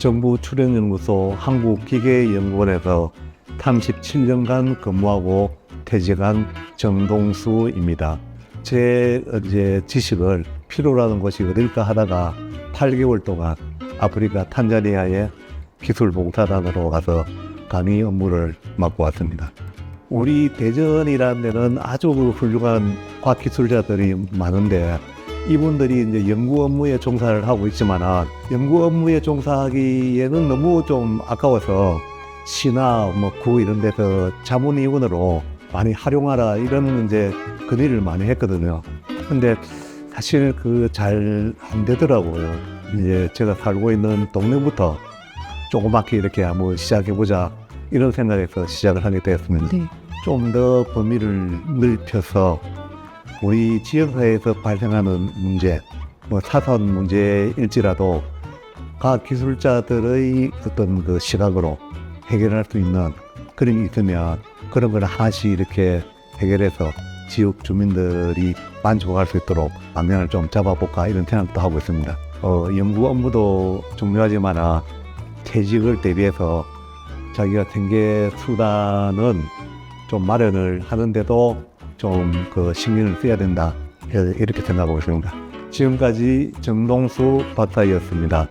정부 출연연구소 한국기계연구원에서 37년간 근무하고 퇴직한 정동수입니다. 제 이제 지식을 필요로 하는 곳이 어딜까 하다가 8개월 동안 아프리카 탄자니아의 기술봉사단으로 가서 강의 업무를 맡고 왔습니다. 우리 대전이라는 데는 아주 그 훌륭한 과학기술자들이 많은데 이분들이 이제 연구 업무에 종사를 하고 있지만 연구 업무에 종사하기에는 너무 좀 아까워서 시나 뭐 구 이런 데서 자문위원으로 많이 활용하라 이런 이제 건의를 많이 했거든요. 근데 사실 그 잘 안 되더라고요. 이제 제가 살고 있는 동네부터 조그맣게 이렇게 한번 시작해보자 이런 생각에서 시작을 하게 되었습니다. 네. 좀더 범위를 넓혀서 우리 지역사회에서 발생하는 문제, 뭐 사선 문제일지라도 과학 기술자들의 어떤 그 시각으로 해결할 수 있는 그런 게 있으면 그런 걸 하나씩 이렇게 해결해서 지역 주민들이 만족할 수 있도록 방향을 좀 잡아볼까 이런 생각도 하고 있습니다. 어, 연구 업무도 중요하지만 퇴직을 대비해서 자기가 생계 수단은 좀 마련을 하는데도 좀 그 신경을 써야 된다 이렇게 생각하고 있습니다. 지금까지 정동수 박사였습니다.